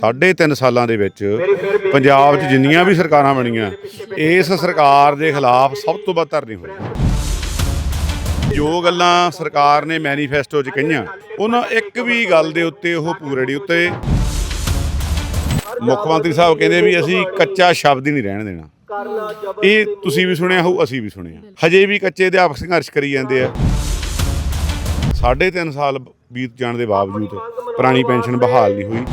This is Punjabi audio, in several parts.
ਸਾਢੇ ਤਿੰਨ ਸਾਲਾਂ ਦੇ ਵਿੱਚ ਪੰਜਾਬ 'ਚ ਜਿੰਨੀਆਂ ਵੀ ਸਰਕਾਰਾਂ ਬਣੀਆਂ ਇਸ ਸਰਕਾਰ ਦੇ ਖਿਲਾਫ ਸਭ ਤੋਂ ਵੱਧ ਧਰਨੇ ਹੋਏ। ਜੋ ਗੱਲਾਂ ਸਰਕਾਰ ਨੇ ਮੈਨੀਫੈਸਟੋ 'ਚ ਕਹੀਆਂ ਉਹਨਾਂ ਇੱਕ ਵੀ ਗੱਲ ਦੇ ਉੱਤੇ ਉਹ ਪੂਰੇ ਨਹੀਂ ਉੱਤੇ। ਮੁੱਖ ਮੰਤਰੀ ਸਾਹਿਬ ਕਹਿੰਦੇ ਵੀ ਅਸੀਂ ਕੱਚਾ ਸ਼ਬਦ ਹੀ ਨਹੀਂ ਰਹਿਣ ਦੇਣਾ। ਇਹ ਤੁਸੀਂ ਵੀ ਸੁਣਿਆ ਹੋਊ ਅਸੀਂ ਵੀ ਸੁਣਿਆ। ਹਜੇ ਵੀ ਕੱਚੇ ਅਧਿਆਪਕ ਸੰਘਰਸ਼ ਕਰੀ ਜਾਂਦੇ ਆ। ਸਾਢੇ ਤਿੰਨ ਸਾਲ ਬੀਤ ਜਾਣ ਦੇ ਬਾਵਜੂਦ ਪੁਰਾਣੀ ਪੈਨਸ਼ਨ ਬਹਾਲ ਨਹੀਂ ਹੋਈ।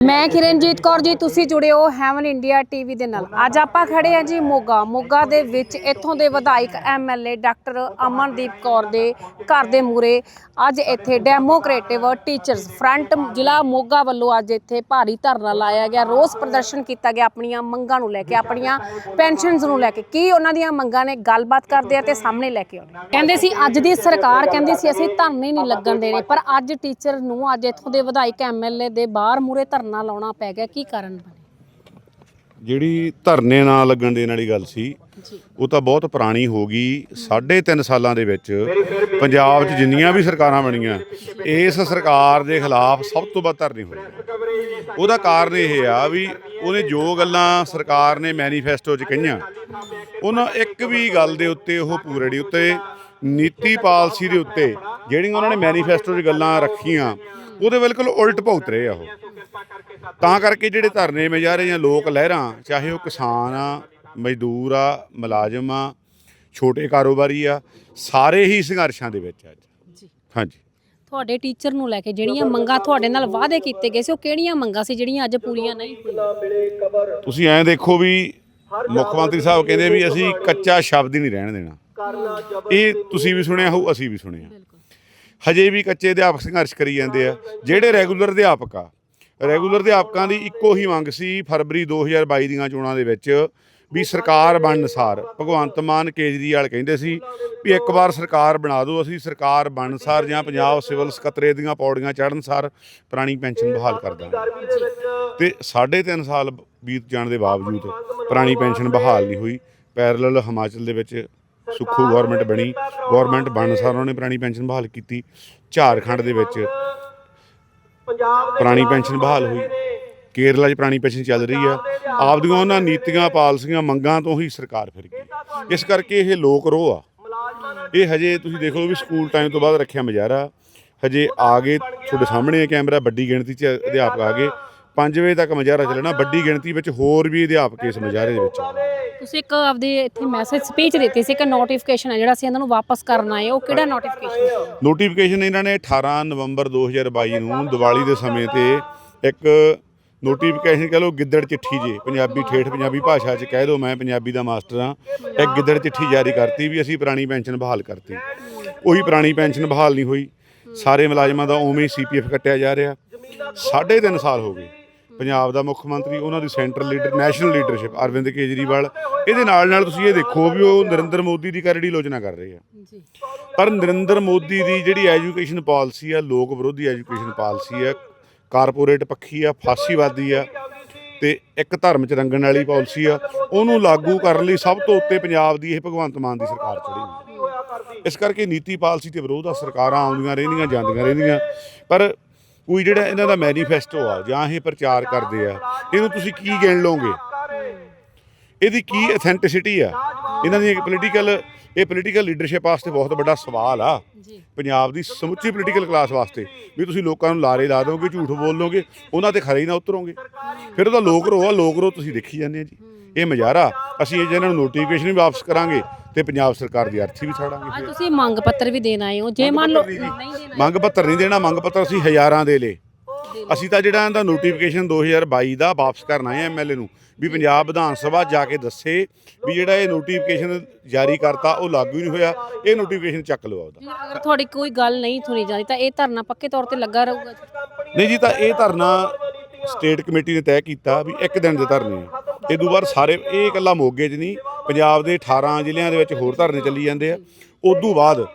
ਮੈਂ ਕਿਰਨਜੀਤ ਕੌਰ ਜੀ, ਤੁਸੀਂ ਜੁੜੇ ਹੋ ਹੈਵਨ ਇੰਡੀਆ ਟੀਵੀ ਦੇ ਨਾਲ। ਅੱਜ ਆਪਾਂ ਖੜੇ ਆ ਜੀ ਮੋਗਾ। ਮੋਗਾ ਦੇ ਵਿੱਚ ਇੱਥੋਂ ਦੇ ਵਿਧਾਇਕ ਐਮਐਲਏ ਡਾਕਟਰ ਅਮਨਦੀਪ ਕੌਰ ਦੇ ਘਰ ਦੇ ਮੂਰੇ ਅੱਜ ਇੱਥੇ ਡੈਮੋਕ੍ਰੇਟਿਵ ਟੀਚਰਸ ਫਰੰਟ ਜ਼ਿਲ੍ਹਾ ਮੋਗਾ ਵੱਲੋਂ ਅੱਜ ਇੱਥੇ ਭਾਰੀ ਧਰਨਾ ਲਾਇਆ ਗਿਆ। ਰੋਸ ਪ੍ਰਦਰਸ਼ਨ ਕੀਤਾ ਗਿਆ ਆਪਣੀਆਂ ਮੰਗਾਂ ਨੂੰ ਲੈ ਕੇ, ਆਪਣੀਆਂ ਪੈਨਸ਼ਨਸ ਨੂੰ ਲੈ ਕੇ। ਕੀ ਉਹਨਾਂ ਦੀਆਂ ਮੰਗਾਂ ਨੇ ਗੱਲਬਾਤ ਕਰਦੇ ਆ ਤੇ ਸਾਹਮਣੇ ਲੈ ਕੇ ਆਉਂਦੇ ਕਹਿੰਦੇ ਸੀ, ਅੱਜ ਦੀ ਸਰਕਾਰ, ਕਹਿੰਦੀ ਸੀ ਅਸੀਂ ਧਰਨੇ ਨਹੀਂ ਲੱਗਣ ਦੇਣੇ, ਪਰ ਅੱਜ ਟੀਚਰ ਨੂੰ ਅੱਜ ਇੱਥੋਂ ਦੇ ਵਿਧਾਇਕ ਐਮਐਲਏ ਦੇ ਬਾਹਰ ਮੂਰੇ ਧਰਨਾ ਲਾਉਣਾ ਪੈ ਗਿਆ ਕੀ ਕਾਰਨ ਬਣੇ? ਜਿਹੜੀ ਧਰਨੇ ਨਾਲ ਲੱਗਣ ਦੇਣ ਵਾਲੀ ਗੱਲ ਸੀ ਉਹ ਤਾਂ ਬਹੁਤ ਪੁਰਾਣੀ ਹੋ ਗਈ। ਸਾਢੇ ਤਿੰਨ ਸਾਲਾਂ ਦੇ ਵਿੱਚ ਪੰਜਾਬ 'ਚ ਜਿੰਨੀਆਂ ਵੀ ਸਰਕਾਰਾਂ ਬਣੀਆਂ ਇਸ ਸਰਕਾਰ ਦੇ ਖਿਲਾਫ ਸਭ ਤੋਂ ਵੱਧ ਧਰਨੇ ਹੋਏ। ਉਹਦਾ ਕਾਰਨ ਇਹ ਆ ਵੀ ਉਹਨੇ ਜੋ ਗੱਲਾਂ ਸਰਕਾਰ ਨੇ ਮੈਨੀਫੈਸਟੋ 'ਚ ਕਹੀਆਂ ਉਹਨਾਂ ਇੱਕ ਵੀ ਗੱਲ ਦੇ ਉੱਤੇ ਉਹ ਪੂਰੇ ਨਹੀਂ ਉੱਤੇ ਨੀਤੀ ਪਾਲਿਸੀ ਦੇ ਉੱਤੇ ਜਿਹੜੀਆਂ ਉਹਨਾਂ ਨੇ ਮੈਨੀਫੈਸਟੋ 'ਚ ਗੱਲਾਂ ਰੱਖੀਆਂ ਉਹਦੇ ਬਿਲਕੁਲ ਉਲਟ ਭੁਗਤ ਰਹੇ ਆ ਉਹ। ਤਾਂ ਕਰਕੇ ਜਿਹੜੇ ਧਰਨੇ ਮਜਾਰੇ ਜਾਂ ਲੋਕ ਲਹਿਰਾਂ ਚਾਹੇ ਉਹ ਕਿਸਾਨ ਆ ਮਜ਼ਦੂਰ ਆ ਮੁਲਾਜ਼ਮ ਆ ਛੋਟੇ ਕਾਰੋਬਾਰੀ ਆ ਸਾਰੇ ਹੀ ਸੰਘਰਸ਼ਾਂ ਦੇ ਵਿੱਚ ਅੱਜ। ਜੀ। ਹਾਂਜੀ। ਤੁਹਾਡੇ ਟੀਚਰ ਨੂੰ ਲੈ ਕੇ ਜਿਹੜੀਆਂ ਮੰਗਾਂ ਤੁਹਾਡੇ ਨਾਲ ਵਾਅਦੇ ਕੀਤੇ ਗਏ ਸੀ ਉਹ ਕਿਹੜੀਆਂ ਮੰਗਾਂ ਸੀ ਜਿਹੜੀਆਂ ਅੱਜ ਪੂਰੀਆਂ ਨਹੀਂ ਹੋਈਆਂ? ਤੁਸੀਂ ਐਂ ਦੇਖੋ ਵੀ ਮੁੱਖ ਮੰਤਰੀ ਸਾਹਿਬ ਕਹਿੰਦੇ ਵੀ ਅਸੀਂ ਕੱਚਾ ਸ਼ਬਦ ਹੀ ਨਹੀਂ ਰਹਿਣ ਦੇਣਾ। ਇਹ ਤੁਸੀਂ ਵੀ ਸੁਣਿਆ ਹੋਊ ਅਸੀਂ ਵੀ ਸੁਣਿਆ। ਹਜੇ ਵੀ ਕੱਚੇ ਅਧਿਆਪਕ ਸੰਘਰਸ਼ ਕਰੀ ਜਾਂਦੇ ਆ ਜਿਹੜੇ ਰੈਗੂਲਰ ਅਧਿਆਪਕ ਆ ਰੈਗੂਲਰ ਅਧਿਆਪਕਾਂ ਦੀ ਇੱਕੋ ਹੀ ਮੰਗ ਸੀ ਫਰਵਰੀ 2022 ਦੀਆਂ ਚੋਣਾਂ ਦੇ ਵਿੱਚ ਵੀ ਸਰਕਾਰ ਬਣਨ ਅਨੁਸਾਰ ਭਗਵੰਤ ਮਾਨ ਕੇਜਰੀਵਾਲ ਕਹਿੰਦੇ ਸੀ ਵੀ ਇੱਕ ਵਾਰ ਸਰਕਾਰ ਬਣਾ ਦਿਓ, ਅਸੀਂ ਸਰਕਾਰ ਬਣਨ ਅਨੁਸਾਰ ਜਾਂ ਪੰਜਾਬ ਸਿਵਲ ਸਕੱਤਰੇ ਦੀਆਂ ਪੌੜੀਆਂ ਚੜ੍ਹਨ ਸਾਰ ਪੁਰਾਣੀ ਪੈਨਸ਼ਨ ਬਹਾਲ ਕਰ ਦਾਂਗੇ। ਤੇ ਸਾਢੇ ਤਿੰਨ ਸਾਲ ਬੀਤ ਜਾਣ ਦੇ ਬਾਵਜੂਦ ਪੁਰਾਣੀ ਪੈਨਸ਼ਨ ਬਹਾਲ ਨਹੀਂ ਹੋਈ। ਪੈਰਲਲ ਹਿਮਾਚਲ ਦੇ ਵਿੱਚ ਸੁੱਖੂ ਗਵਰਨਮੈਂਟ ਬਣੀ। ਗਵਰਨਮੈਂਟ ਬਣਨ ਸਾਰ ਉਹਨਾਂ ਨੇ ਪੁਰਾਣੀ ਪੈਨਸ਼ਨ ਬਹਾਲ ਕੀਤੀ। ਝਾਰਖੰਡ ਦੇ ਵਿੱਚ ਪੁਰਾਣੀ ਪੈਨਸ਼ਨ ਬਹਾਲ ਹੋਈ। ਕੇਰਲਾ 'ਚ ਪੁਰਾਣੀ ਪੈਨਸ਼ਨ ਚੱਲ ਰਹੀ ਆ। ਆਪਦੀਆਂ ਉਹਨਾਂ ਨੀਤੀਆਂ ਪਾਲਿਸੀਆਂ ਮੰਗਾਂ ਤੋਂ ਹੀ ਸਰਕਾਰ ਫਿਰ ਗਈ ਇਸ ਕਰਕੇ ਇਹ ਲੋਕ ਰੋਹ ਆ। ਇਹ ਹਜੇ ਤੁਸੀਂ ਦੇਖ ਲਓ ਵੀ ਸਕੂਲ ਟਾਈਮ ਤੋਂ ਬਾਅਦ ਰੱਖਿਆ ਮਜ਼ਾਰਾ ਹਜੇ ਆ ਗਏ ਤੁਹਾਡੇ ਸਾਹਮਣੇ ਹੈ ਕੈਮਰਾ ਵੱਡੀ ਗਿਣਤੀ 'ਚ ਅਧਿਆਪਕ ਆ ਗਏ 5 ਵਜੇ ਤੱਕ ਮਜ਼ਾਰਾ ਚੱਲਣਾ। ਵੱਡੀ ਗਿਣਤੀ ਵਿੱਚ ਹੋਰ ਵੀ ਅਧਿਆਪਕ ਇਸ ਮਜ਼ਾਰੇ ਦੇ ਵਿੱਚ ਆ ਤੁਸੀਂ ਇੱਕ ਆਪਦੇ ਇੱਥੇ ਮੈਸੇਜ ਸਪੀਚ ਦਿੱਤੀ ਸੀ ਕਿ ਨੋਟੀਫਿਕੇਸ਼ਨ ਹੈ ਜਿਹੜਾ ਅਸੀਂ ਇਹਨਾਂ ਨੂੰ ਵਾਪਸ ਕਰਨਾ ਹੈ ਉਹ ਕਿਹੜਾ ਨੋਟੀਫਿਕੇਸ਼ਨ ਨੋਟੀਫਿਕੇਸ਼ਨ ਇਹਨਾਂ ਨੇ 18 ਨਵੰਬਰ 2022 ਨੂੰ ਦੀਵਾਲੀ ਦੇ ਸਮੇਂ ਤੇ ਇੱਕ ਨੋਟੀਫਿਕੇਸ਼ਨ ਕਹ ਲਓ ਗਿੱਦੜ ਚਿੱਠੀ ਜੇ, ਪੰਜਾਬੀ ਠੇਠ ਪੰਜਾਬੀ ਭਾਸ਼ਾ 'ਚ ਕਹਿ ਦਿਓ ਮੈਂ ਪੰਜਾਬੀ ਦਾ ਮਾਸਟਰ ਹਾਂ, ਇੱਕ ਗਿੱਦੜ ਚਿੱਠੀ ਜਾਰੀ ਕਰਤੀ ਵੀ ਅਸੀਂ ਪੁਰਾਣੀ ਪੈਨਸ਼ਨ ਬਹਾਲ ਕਰਤੀ। ਉਹੀ ਪੁਰਾਣੀ ਪੈਨਸ਼ਨ ਬਹਾਲ ਨਹੀਂ ਹੋਈ। ਸਾਰੇ ਮੁਲਾਜ਼ਮਾਂ ਦਾ ਉਵੇਂ ਹੀ ਸੀਪੀਐਫ ਕੱਟਿਆ ਜਾ ਰਿਹਾ। ਸਾਢੇ ਤਿੰਨ ਸਾਲ ਹੋ ਗਏ। ਪੰਜਾਬ ਦਾ ਮੁੱਖ ਮੰਤਰੀ ਉਹਨਾਂ ਦੀ central leader national leadership Arvind Kejriwal. ਇਹਦੇ ਨਾਲ ਨਾਲ ਤੁਸੀਂ ਇਹ ਦੇਖੋ ਵੀ ਉਹ ਨਰਿੰਦਰ ਮੋਦੀ ਦੀ ਕਰੜੀ ਲੋਚਨਾ ਕਰ ਰਹੇ ਆ। ਜੀ। ਪਰ ਨਰਿੰਦਰ ਮੋਦੀ ਦੀ ਜਿਹੜੀ ਐਜੂਕੇਸ਼ਨ ਪਾਲਿਸੀ ਆ ਲੋਕ ਵਿਰੋਧੀ ਐਜੂਕੇਸ਼ਨ ਪਾਲਿਸੀ ਆ ਕਾਰਪੋਰੇਟ ਪੱਖੀ ਆ ਫਾਸੀਵਾਦੀ ਆ ਤੇ ਇੱਕ ਧਰਮ ਚ ਰੰਗਣ ਵਾਲੀ ਪਾਲਿਸੀ ਆ ਉਹਨੂੰ ਲਾਗੂ ਕਰਨ ਲਈ ਸਭ ਤੋਂ ਉੱਤੇ ਪੰਜਾਬ ਦੀ ਇਹ ਭਗਵੰਤ ਮਾਨ ਦੀ ਸਰਕਾਰ ਚੜੀ ਹੋਈ ਇਸ ਕਰਕੇ ਨੀਤੀ ਪਾਲਿਸੀ ਤੇ ਵਿਰੋਧ ਆ ਸਰਕਾਰਾਂ ਆਉਂਦੀਆਂ ਰਹਿੰਦੀਆਂ ਜਾਂਦੀਆਂ ਰਹਿੰਦੀਆਂ। ਪਰ ਕੋਈ ਜਿਹੜਾ ਇਹਨਾਂ ਦਾ ਮੈਨੀਫੈਸਟੋ ਆ ਜਾਂ ਇਹ ਪ੍ਰਚਾਰ ਕਰਦੇ ਆ ਇਹਨੂੰ ਤੁਸੀਂ ਕੀ ਗਿਣ ਲਓਗੇ? ਇਹਦੀ ਕੀ ਅਥੈਂਟਿਸਿਟੀ ਆ? ਇਹਨਾਂ ਦੀ ਪੋਲੀਟੀਕਲ ਇਹ ਪੋਲੀਟੀਕਲ ਲੀਡਰਸ਼ਿਪ ਵਾਸਤੇ ਬਹੁਤ ਵੱਡਾ ਸਵਾਲ ਆ। ਪੰਜਾਬ ਦੀ ਸਮੁੱਚੀ ਪੋਲੀਟੀਕਲ ਕਲਾਸ ਵਾਸਤੇ। ਵੀ ਤੁਸੀਂ ਲੋਕਾਂ ਨੂੰ ਲਾਰੇ ਲਾ ਦੋਗੇ ਝੂਠ ਬੋਲ ਲੋਗੇ ਉਹਨਾਂ ਤੇ ਖਰੇ ਹੀ ਨਾ ਉਤਰੋਗੇ। ਫਿਰ ਉਹਦਾ ਲੋਕ ਰੋ ਆ ਲੋਕ ਰੋ ਤੁਸੀਂ ਦੇਖੀ ਜਾਂਦੇ ਆ ਜੀ। ਇਹ ਮਜ਼ਾਰਾ ਅਸੀਂ ਇਹ ਜਿਹਨਾਂ ਨੂੰ ਨੋਟੀਫਿਕੇਸ਼ਨ ਵੀ ਵਾਪਸ ਕਰਾਂਗੇ ਤੇ ਪੰਜਾਬ ਸਰਕਾਰ ਦੀ ਅਰਥੀ ਵੀ ਛਾੜਾਂਗੇ ਅੱਜ ਤੁਸੀਂ ਮੰਗ ਪੱਤਰ ਵੀ ਦੇਣ ਆਏ ਹੋ। ਜੇ ਮੰਨ ਲਓ ਨਹੀਂ ਦੇਣਾ ਮੰਗ ਪੱਤਰ ਨਹੀਂ ਦੇਣਾ ਮੰਗ ਪੱਤਰ ਅਸੀਂ ਹਜ਼ਾਰਾਂ ਦੇ ਲੇ ਅਸੀਂ ਤਾਂ ਜਿਹੜਾ ਇਹਦਾ ਨੋਟੀਫਿਕੇਸ਼ਨ 2022 ਦਾ ਵਾਪਸ ਕਰਨਾ ਹੈ ਐਮਐਲਏ ਨੂੰ ਵੀ ਪੰਜਾਬ ਵਿਧਾਨ ਸਭਾ ਜਾ ਕੇ ਦੱਸੇ ਵੀ ਜਿਹੜਾ ਇਹ ਨੋਟੀਫਿਕੇਸ਼ਨ ਜਾਰੀ ਕਰਤਾ ਉਹ ਲਾਗੂ ਨਹੀਂ ਹੋਇਆ। ਇਹ ਨੋਟੀਫਿਕੇਸ਼ਨ ਚੱਕ ਲਓ ਉਹਦਾ ਅਗਰ ਤੁਹਾਡੀ ਕੋਈ ਗੱਲ ਨਹੀਂ ਸੁਣੀ ਜਾਂਦੀ ਤਾਂ ਇਹ ਧਰਨਾ ਪੱਕੇ ਤੌਰ ਤੇ ਲੱਗਾ ਰਹੂਗਾ। ਨਹੀਂ ਜੀ ਤਾਂ ਇਹ ਧਰਨਾ ਸਟੇਟ ਕਮੇਟੀ ਨੇ ਤੈਅ ਕੀਤਾ ਵੀ ਇੱਕ ਦਿਨ ਦੇ ਧਰਨੇ ਆ। ਤੋਂ ਬਾਅਦ ਸਾਰੇ ਇਹ ਇਕੱਲਾ ਮੋਗੇ 'ਚ ਨਹੀਂ, ਪੰਜਾਬ ਦੇ 18 ਜ਼ਿਲ੍ਹਿਆਂ ਦੇ ਵਿੱਚ ਹੋਰ ਧਰਨੇ ਚੱਲੀ ਜਾਂਦੇ ਆ। ਉਦੋਂ ਬਾਅਦ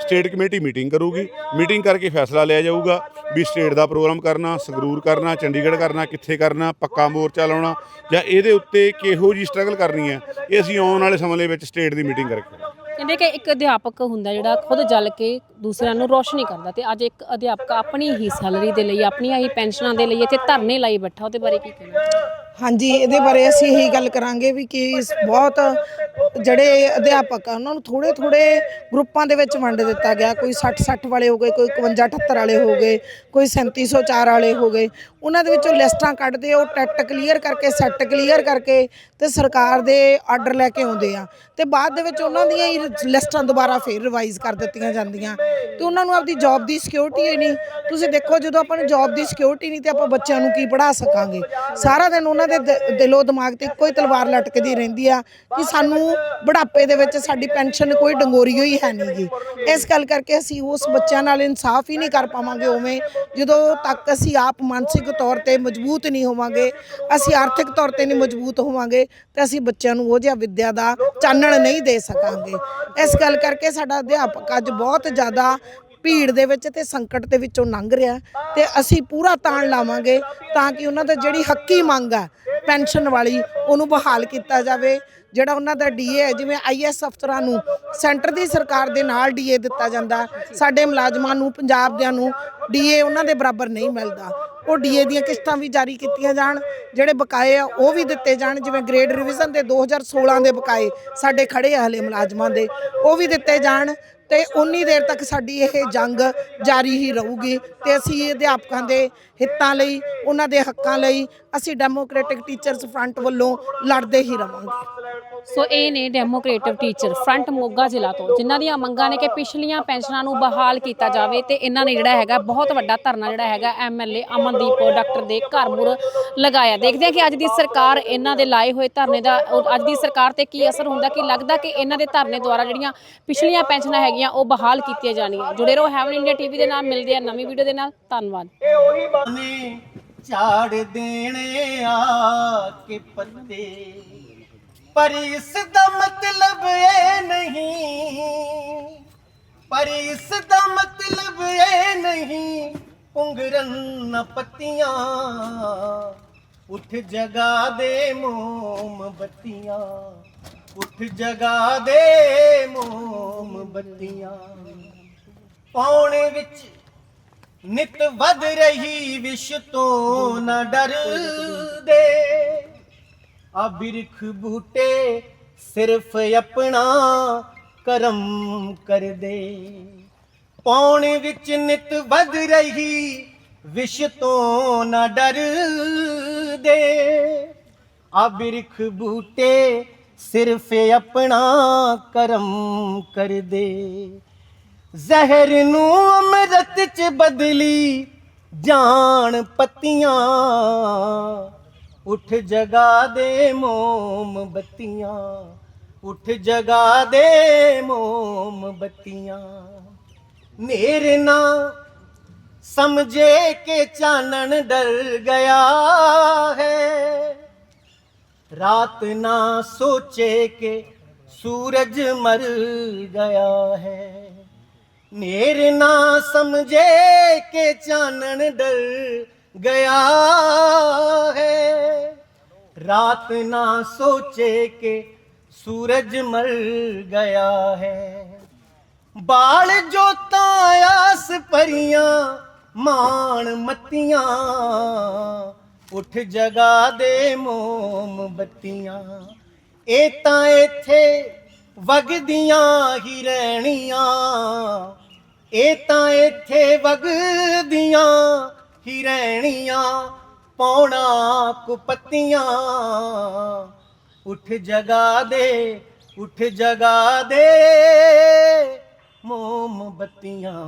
ਸਟੇਟ ਕਮੇਟੀ ਮੀਟਿੰਗ ਕਰੂਗੀ। ਮੀਟਿੰਗ ਕਰਕੇ ਫੈਸਲਾ ਲਿਆ ਜਾਊਗਾ ਵੀ ਸਟੇਟ ਦਾ ਪ੍ਰੋਗਰਾਮ ਕਰਨਾ, ਸੰਗਰੂਰ ਕਰਨਾ, ਚੰਡੀਗੜ੍ਹ ਕਰਨਾ, ਕਿੱਥੇ ਕਰਨਾ, ਪੱਕਾ ਮੋਰਚਾ ਲਾਉਣਾ ਜਾਂ ਇਹਦੇ ਉੱਤੇ ਕਿਹੋ ਜੀ ਸਟਰਗਲ ਕਰਨੀ ਹੈ, ਇਹ ਅਸੀਂ ਆਉਣ ਵਾਲੇ ਸਮੇਂ ਦੇ ਵਿੱਚ ਸਟੇਟ ਦੀ ਮੀਟਿੰਗ ਕਰਕੇ ਕਹਿੰਦੇ ਕਿ ਇੱਕ ਅਧਿਆਪਕ ਹੁੰਦਾ ਜਿਹੜਾ ਖੁਦ ਜਲ ਕੇ ਦੂਸਰਿਆਂ ਨੂੰ ਰੋਸ਼ਨੀ ਕਰਦਾ ਤੇ ਅੱਜ ਇੱਕ ਅਧਿਆਪਕ ਆਪਣੀ ਹੀ ਸੈਲਰੀ ਦੇ ਲਈ, ਆਪਣੀਆਂ ਹੀ ਪੈਨਸ਼ਨਾਂ ਦੇ ਲਈ ਇੱਥੇ ਧਰਨੇ ਲਾਈ ਬੈਠਾ, ਉਹਦੇ ਬਾਰੇ ਕੀ ਕਹਿਣਾ? ਹਾਂਜੀ ਇਹਦੇ ਬਾਰੇ ਅਸੀਂ ਇਹੀ ਗੱਲ ਕਰਾਂਗੇ ਵੀ ਕਿ ਇਸ ਬਹੁਤ ਜਿਹੜੇ ਅਧਿਆਪਕ ਆ, ਉਹਨਾਂ ਨੂੰ ਥੋੜੇ ਥੋੜੇ ਗਰੁੱਪਾਂ ਦੇ ਵਿੱਚ ਵੰਡ ਦਿੱਤਾ ਗਿਆ। ਕੋਈ 60 60 ਵਾਲੇ ਹੋ ਗਏ, ਕੋਈ 51 78 ਵਾਲੇ ਹੋ ਗਏ, ਕੋਈ 3704 ਵਾਲੇ ਹੋ ਗਏ। ਉਹਨਾਂ ਦੇ ਵਿੱਚੋਂ ਲਿਸਟਾਂ ਕੱਢਦੇ ਉਹ ਟੈਟ ਕਲੀਅਰ ਕਰਕੇ, ਸੈੱਟ ਕਲੀਅਰ ਕਰਕੇ ਤੇ ਸਰਕਾਰ ਦੇ ਆਰਡਰ ਲੈ ਕੇ ਆਉਂਦੇ ਆ। ਤੇ ਬਾਅਦ ਦੇ ਵਿੱਚ ਉਹਨਾਂ ਦੀਆਂ ਹੀ ਲਿਸਟਾਂ ਦੁਬਾਰਾ ਫੇਰ ਰਿਵਾਈਜ਼ ਕਰ ਦਿੱਤੀਆਂ ਜਾਂਦੀਆਂ। ਤੇ ਉਹਨਾਂ ਨੂੰ ਆਪਦੀ ਜੌਬ ਦੀ ਸਿਕਿਉਰਿਟੀ ਹੀ ਨਹੀਂ। ਤੁਸੀਂ ਦੇਖੋ, ਜਦੋਂ ਆਪਾਂ ਨੂੰ ਜੌਬ ਦੀ ਸਿਕਿਉਰਿਟੀ ਨਹੀਂ ਤੇ ਆਪਾਂ ਬੱਚਿਆਂ ਨੂੰ ਕੀ ਪੜ੍ਹਾ ਸਕਾਂਗੇ? ਸਾਰਾ ਦਿਨ ਉਹਨਾਂ ਦੇ ਦ- ਦਿਲੋਂ ਦਿਮਾਗ ਤੇ ਇੱਕੋ ਹੀ ਤਲਵਾਰ ਲਟਕਦੀ ਰਹਿੰਦੀ ਆ ਕਿ ਸਾਨੂੰ ਬੁਢਾਪੇ ਦੇ ਵਿੱਚ ਸਾਡੀ ਪੈਨਸ਼ਨ ਕੋਈ ਡੰਗੋਰੀ ਹੋਈ ਹੈ ਨਹੀਂ ਗੀ। ਇਸ ਗੱਲ ਕਰਕੇ ਅਸੀਂ ਉਸ ਬੱਚਿਆਂ ਨਾਲ ਇਨਸਾਫ ਹੀ ਨਹੀਂ ਕਰ ਪਾਵਾਂਗੇ ਉਵੇਂ। ਜਦੋਂ ਤੱਕ ਅਸੀਂ ਆਪ ਮਾਨਸਿਕ ਤੌਰ ਤੇ ਮਜ਼ਬੂਤ ਨਹੀਂ ਹੋਵਾਂਗੇ, ਅਸੀਂ ਆਰਥਿਕ ਤੌਰ ਤੇ ਨਹੀਂ ਮਜ਼ਬੂਤ ਹੋਵਾਂਗੇ, ਤੇ ਅਸੀਂ ਬੱਚਿਆਂ ਨੂੰ ਉਹ ਜਿਹਾ ਵਿੱਦਿਆ ਦਾ ਚਾਨਣ ਨਹੀਂ ਦੇ ਸਕਾਂਗੇ। ਇਸ ਗੱਲ ਕਰਕੇ ਸਾਡਾ ਅਧਿਆਪਕ ਅੱਜ ਬਹੁਤ ਜ਼ਿਆਦਾ ਭੀੜ ਦੇ ਵਿੱਚ ਤੇ ਸੰਕਟ ਦੇ ਵਿੱਚੋਂ ਲੰਘ ਰਿਹਾ ਤੇ ਅਸੀਂ ਪੂਰਾ ਤਾਣ ਲਾਵਾਂਗੇ ਤਾਂ ਕਿ ਉਹਨਾਂ ਦਾ ਜਿਹੜੀ ਹੱਕੀ ਮੰਗ ਹੈ ਪੈਨਸ਼ਨ ਵਾਲੀ ਉਹਨੂੰ ਬਹਾਲ ਕੀਤਾ ਜਾਵੇ, ਜਿਹੜਾ ਉਹਨਾਂ ਦਾ ਡੀਏ ਹੈ, ਜਿਵੇਂ ਆਈਐਸ ਅਫਸਰਾਂ ਨੂੰ ਸੈਂਟਰ ਦੀ ਸਰਕਾਰ ਦੇ ਨਾਲ ਡੀਏ ਦਿੱਤਾ ਜਾਂਦਾ। ਸਾਡੇ ਮੁਲਾਜ਼ਮਾਂ ਨੂੰ ਪੰਜਾਬ ਦਿਆਂ ਨੂੰ ਡੀਏ ਉਹਨਾਂ ਦੇ ਬਰਾਬਰ ਨਹੀਂ ਮਿਲਦਾ। ਉਹ ਡੀਏ ਦੀਆਂ ਕਿਸ਼ਤਾਂ ਵੀ ਜਾਰੀ ਕੀਤੀਆਂ ਜਾਣ, ਜਿਹੜੇ ਬਕਾਏ ਆ, ਉਹ ਵੀ ਦਿੱਤੇ ਜਾਣ, ਜਿਵੇਂ ਗ੍ਰੇਡ ਰਿਵੀਜ਼ਨ ਦੇ 2016 ਦੇ ਬਕਾਏ ਸਾਡੇ ਖੜੇ ਆ ਹਲੇ ਮੁਲਾਜ਼ਮਾਂ ਦੇ, ਉਹ ਵੀ ਦਿੱਤੇ ਜਾਣ ਤੇ ਉਨੀ ਦੇਰ ਤੱਕ ਸਾਡੀ ਇਹ ਜੰਗ ਜਾਰੀ ਹੀ ਰਹੂਗੀ ਤੇ ਅਸੀਂ ਅਧਿਆਪਕਾਂ ਦੇ ਹਿੱਤਾਂ ਲਈ, ਉਹਨਾਂ ਦੇ ਹੱਕਾਂ ਲਈ ਅਸੀਂ ਡੈਮੋਕ੍ਰੈਟਿਕ ਟੀਚਰਸ ਫਰੰਟ ਵੱਲੋਂ ਲੜਦੇ ਹੀ ਰਵਾਂਗੇ। ਸੋ ਇਹ ਨੇ ਡੈਮੋਕ੍ਰੇਟਿਵ ਟੀਚਰ ਫਰੰਟ ਮੋਗਾ ਜ਼ਿਲ੍ਹਾ ਤੋਂ ਜਿਨ੍ਹਾਂ ਦੀਆਂ ਮੰਗਾਂ ਨੇ ਕਿ ਪਿਛਲੀਆਂ ਪੈਨਸ਼ਨਾਂ ਨੂੰ ਬਹਾਲ ਕੀਤਾ ਜਾਵੇ ਤੇ ਇਹਨਾਂ ਨੇ ਜਿਹੜਾ ਹੈਗਾ ਬਹੁਤ ਵੱਡਾ ਧਰਨਾ ਜਿਹੜਾ ਹੈਗਾ ਐਮਐਲਏ ਅਮਨਦੀਪ ਡਾਕਟਰ ਦੇ ਘਰ ਮੁਰ ਲਗਾਇਆ। ਦੇਖਦੇ ਹਾਂ ਕਿ ਅੱਜ ਦੀ ਸਰਕਾਰ ਇਹਨਾਂ ਦੇ ਲਾਏ ਹੋਏ ਧਰਨੇ ਦਾ ਉਹ ਅੱਜ ਦੀ ਸਰਕਾਰ ਤੇ ਕੀ ਅਸਰ ਹੁੰਦਾ ਕਿ ਲੱਗਦਾ ਕਿ ਇਹਨਾਂ ਦੇ ਧਰਨੇ ਦੁਆਰਾ ਜਿਹੜੀਆਂ ਪਿਛਲੀਆਂ ਪੈਨਸ਼ਨਾਂ ਹੈਗੀਆਂ ਉਹ ਬਹਾਲ ਕੀਤੀਆਂ ਜਾਣੀਆਂ। ਜੁੜੇ ਰਹੋ ਹੈਵਨ ਇੰਡੀਆ ਟੀਵੀ ਦੇ ਨਾਲ ਮਿਲਦੇ ਆ ਨਵੀਂ ਵੀਡੀਓ ਦੇ ਨਾਲ। ਧੰਨਵਾਦ। ਨੇ ਝਾੜ ਦੇਣੇ ਆ ਕੇ ਪੱਤੇ। ਪਰ ਇਸ ਦਾ ਮਤਲਬ ਇਹ ਨਹੀਂ। ਪਰ ਇਸ ਦਾ ਮਤਲਬ ਇਹ ਨਹੀਂ ਪੁੰਗਰਨ ਪੱਤੀਆਂ, ਉੱਠ ਜਗਾ ਦੇ ਮੋਮਬੱਤੀਆਂ ਉੱਠ ਜਗਾ ਦੇ ਮੋਮਬੱਤੀਆਂ ਪੌਣੇ ਵਿੱਚ ਨਿਤ ਵੱਧ ਰਹੀ ਵਿਸ਼ ਤੋਂ ਨਾ ਡਰਦੇ। ਆ ਬਿਰਖ ਬੂਟੇ ਸਿਰਫ ਆਪਣਾ ਕਰਮ ਕਰਦੇ। ਪੌਣੇ ਵਿੱਚ ਨਿਤ ਵੱਧ ਰਹੀ ਵਿਸ਼ ਤੋਂ ਨਾ ਡਰਦੇ। ਆ ਬਿਰਖ ਬੂਟੇ ਸਿਰਫ ਆਪਣਾ ਕਰਮ ਕਰਦੇ। ਜ਼ਹਿਰ ਨੂੰ ਅੰਮ੍ਰਿਤ ਚ ਬਦਲੀ ਜਾਣ ਪੱਤੀਆਂ ਉੱਠ ਜਗਾ ਦੇ ਮੋਮ ਬੱਤੀਆਂ ਉੱਠ ਜਗਾ ਦੇ ਮੋਮ ਬੱਤੀਆਂ ਨੇਰ ਨਾ ਸਮਝੇ ਕਿ ਚਾਨਣ ਡਰ ਗਿਆ ਹੈ। ਰਾਤ ਨਾ ਸੋਚੇ ਕਿ ਸੂਰਜ ਮਰ ਗਿਆ ਹੈ। ਨੇਰ ਨਾ ਸਮਝੇ ਕਿ ਚਾਨਣ ਡਰ ਗਿਆ ਹੈ। ਰਾਤ ਨਾ ਸੋਚੇ ਕਿ ਸੂਰਜ ਮਰ ਗਿਆ ਹੈ। ਬਾਲ ਜੋਤਾਂ ਆਸ ਪਰੀਆਂ ਮਾਣ ਮੱਤੀਆਂ, ਉੱਠ ਜਗਾ ਦੇ ਮੋਮ ਬੱਤੀਆਂ। ਇਹ ਤਾਂ ਇੱਥੇ ਵਗਦੀਆਂ ਹੀ ਰਹਿਣੀਆਂ। ਇਹ ਤਾਂ ਇੱਥੇ ਵਗਦੀਆਂ। ਹੀ ਰਹਿਣੀਆਂ ਪੌਣਾ ਕੁਪੱਤੀਆਂ। ਉੱਠ ਜਗਾ ਦੇ ਉੱਠ ਜਗਾ ਦੇ ਮੋਮਬੱਤੀਆਂ।